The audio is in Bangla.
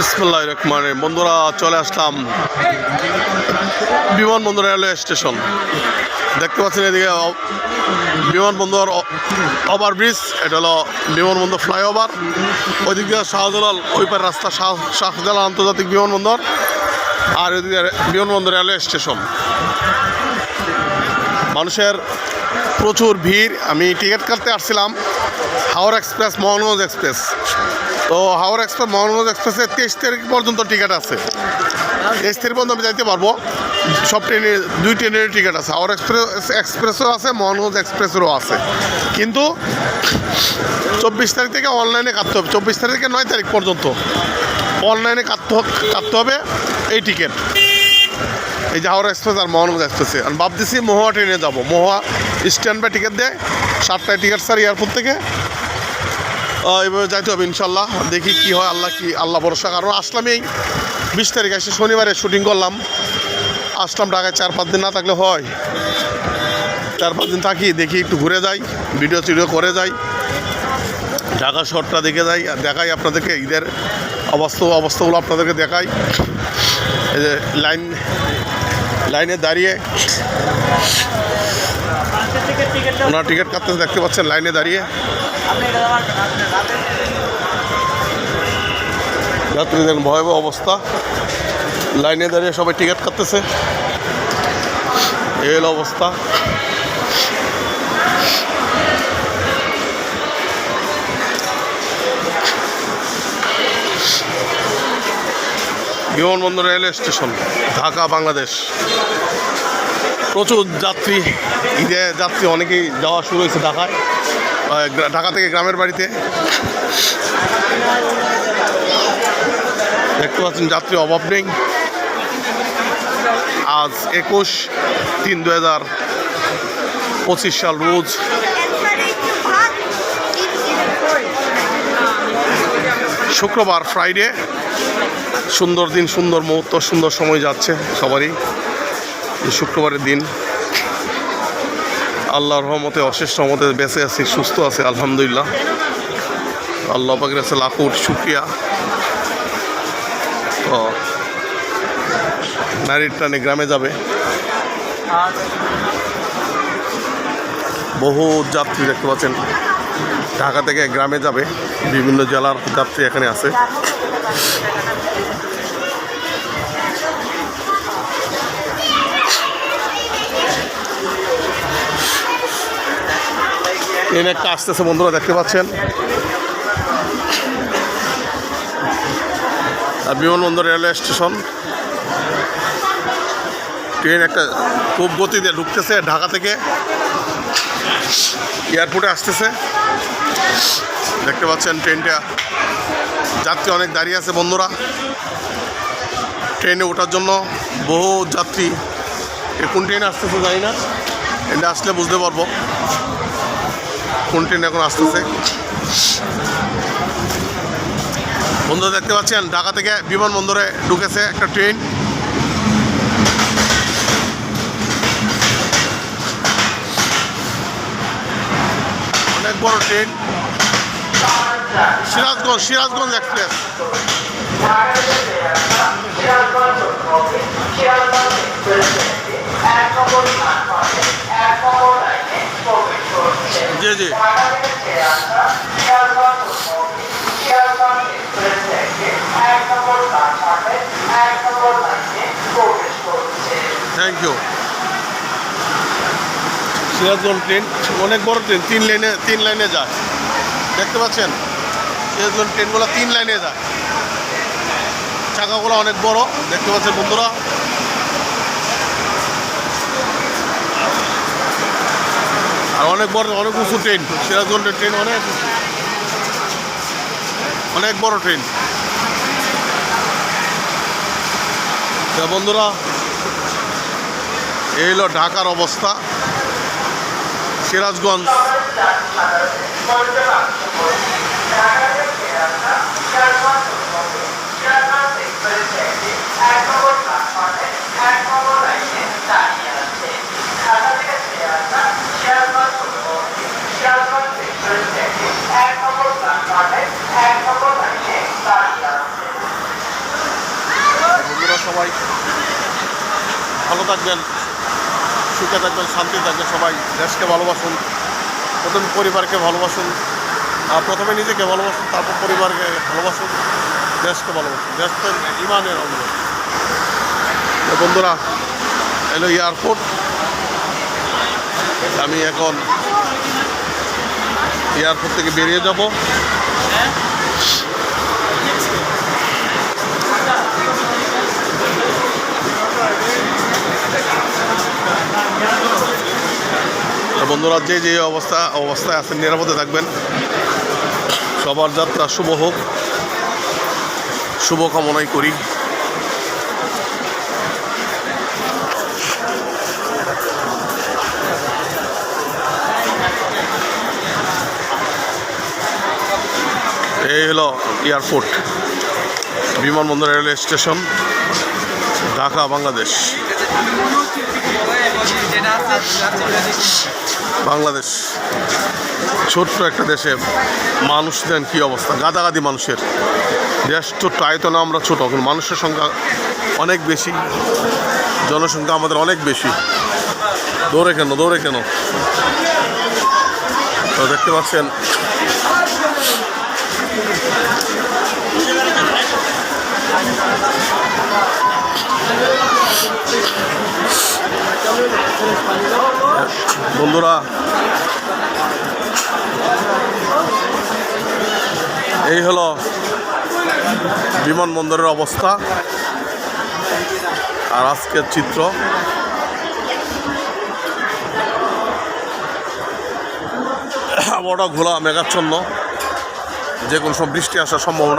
বিসমুল্লাহ রহমান বন্ধুরা, চলে আসলাম বিমানবন্দর রেলওয়ে স্টেশন। দেখতে পাচ্ছেন এদিকে বিমানবন্দর ওভার ব্রিজ এটা হলো বিমানবন্দর ফ্লাইওভার। ওইদিক দিয়ে শাহজালাল, ওই পার রাস্তা শাহ শাহজালাল আন্তর্জাতিক বিমানবন্দর আর ওইদিকে বিমানবন্দর রেলওয়ে স্টেশন। মানুষের প্রচুর ভিড়। আমি টিকিট কাটতে আসছিলাম, হাওড় এক্সপ্রেস, মোহনগঞ্জ এক্সপ্রেস। তো হাওড় এক্সপ্রেস, মোহনগঞ্জ এক্সপ্রেসের তেইশ তারিখ পর্যন্ত টিকিট আছে। তেইশ তারিখ পর্যন্ত আমি যাইতে পারব। সব ট্রেনের, দুই ট্রেনের টিকিট আছে। হাওড় এক্সপ্রেস, এক্সপ্রেসও আছে, মোহনগঞ্জ এক্সপ্রেসেরও আছে। কিন্তু চব্বিশ তারিখ থেকে অনলাইনে কাটতে হবে। চব্বিশ তারিখ থেকে নয় তারিখ পর্যন্ত অনলাইনে কাটতে কাটতে হবে এই টিকিট। এই যে হাওড়া এক্সপ্রেস আর মোহনগঞ্জ এক্সপ্রেসে আর ভাবতেছি মহুয়া ট্রেনে যাব। মহুয়া স্ট্যান্ড বাই টিকিট দেয়, সাতটায় টিকিট স্যার এয়ারপোর্ট থেকে। এভাবে যাইতে হবে ইনশাল্লাহ। দেখি কি হয়, আল্লাহ কি আল্লাহ ভরসা কারণ আসলাম এই বিশ তারিখ এসে শনিবারে শুটিং করলাম। আসলাম ঢাকায় চার পাঁচ দিন না থাকলে হয়। চার পাঁচ দিন থাকি, দেখি একটু ঘুরে যাই ভিডিও টিডিও করে যাই। ঢাকা শহরটা দেখে যাই, আর দেখাই আপনাদেরকে ঈদের অবস্থা অবস্থাগুলো আপনাদেরকে দেখাই। এই যে লাইন লাইনে দাঁড়িয়ে ওনার টিকিট কাটতে দেখতে পাচ্ছেন লাইনে দাঁড়িয়ে। যাত্রীদের ভয়াবহ অবস্থা। লাইনে দাঁড়িয়ে সবাই টিকিট কাটতেছে। এই হলো অবস্থা। বিমানবন্দর রেলওয়ে স্টেশন, ঢাকা, বাংলাদেশ। প্রচুর যাত্রী, ঈদে যাত্রী অনেকেই যাওয়া শুরু হয়েছে ঢাকায়। ঢাকা থেকে গ্রামের বাড়িতে। দেখতে পাচ্ছেন, যাত্রী অভাব নেই। আজ একুশ তিন দু হাজার পঁচিশ সাল রোজ। শুক্রবার ফ্রাইডে সুন্দর দিন, সুন্দর মুহূর্ত, সুন্দর সময় যাচ্ছে সবারই। শুক্রবারের দিন আল্লাহর রহমতে অশেষ রহমতে বেঁচে আছি, সুস্থ আছে, আলহামদুলিল্লাহ। আল্লাহ পাকের কাছে লাখো শুক্রিয়া। তো, নারীর টানে গ্রামে যাবে। বহু যাত্রী দেখতে পাচ্ছেন, ঢাকা থেকে গ্রামে যাবে। বিভিন্ন জেলার যাত্রী এখানে আছে। ট্রেন একটা আসতেছে বন্ধুরা, দেখতে পাচ্ছেন? বিমানবন্দর রেলওয়ে স্টেশন। ট্রেন একটা খুব গতিতে ঢুকতেছে ঢাকা থেকে। এয়ারপোর্টে আসতেছে। দেখতে পাচ্ছেন ট্রেনটা। যাত্রী অনেক দাঁড়িয়ে আছে বন্ধুরা। ট্রেনে ওঠার জন্য বহু যাত্রী। কোন ট্রেন আসতেছে জানি না। এটা আসলে বুঝতে পারব। কোন ট্রেন এখন আসতেছে। বন্ধুরা দেখতে পাচ্ছেন, ঢাকা থেকে বিমানবন্দরে ঢুকেছে একটা ট্রেন। অনেক বড় ট্রেন। সিরাজগঞ্জ সিরাজগঞ্জ এক্সপ্রেস। জি জি। থ্যাংক ইউ সিরাজগঞ্জ ট্রেন অনেক বড় ট্রেন, তিন লাইনে তিন লাইনে যায়। দেখতে পাচ্ছেন? সিরাজগঞ্জ ট্রেনগুলো তিন লাইনে যায়। চাকাগুলো অনেক বড়, দেখতে পাচ্ছেন বন্ধুরা? আর অনেক বড়, অনেক উঁচু ট্রেন সিরাজগঞ্জের ট্রেন অনেক অনেক বড় ট্রেন বন্ধুরা, এই হলো ঢাকার অবস্থা। সিরাজগঞ্জ। সবাই ভালো থাকবেন, সুখে থাকবেন শান্তি থাকবেন, সবাই দেশকে ভালোবাসুন প্রথমে পরিবারকে ভালোবাসুন, আর প্রথমে নিজেকে ভালোবাসুন, তারপর পরিবারকে ভালোবাসুন, দেশকে ভালোবাসুন। দেশ তো ইমানের অঙ্গ। বন্ধুরা, এলো এয়ারপোর্ট। আমি এখন এয়ারপোর্ট থেকে বেরিয়ে যাব। বন্ধুরা, যে যে অবস্থা, অবস্থায় আছেন, নিরাপদে থাকবেন। সবার যাত্রা শুভ হোক। শুভ কামনাই করি। এই হলো এয়ারপোর্ট, বিমানবন্দর রেলওয়ে স্টেশন, ঢাকা, বাংলাদেশ। বাংলাদেশ, ছোট্ট একটা দেশে মানুষদের কী অবস্থা? গাদাগাদি মানুষের। দেশ ছোট্ট আয়তনে আমরা ছোটো, কিন্তু মানুষের সংখ্যা অনেক বেশি, জনসংখ্যা আমাদের অনেক বেশি। দৌড়ে কেন দৌড়ে কেন? তো দেখতে পাচ্ছেন বন্ধুরা, এই হলো বিমানবন্দরের অবস্থা আর আজকের চিত্র। বড় ঘোলা মেঘাচ্ছন্ন যে কোনো সব বৃষ্টি আসার সম্ভাবনা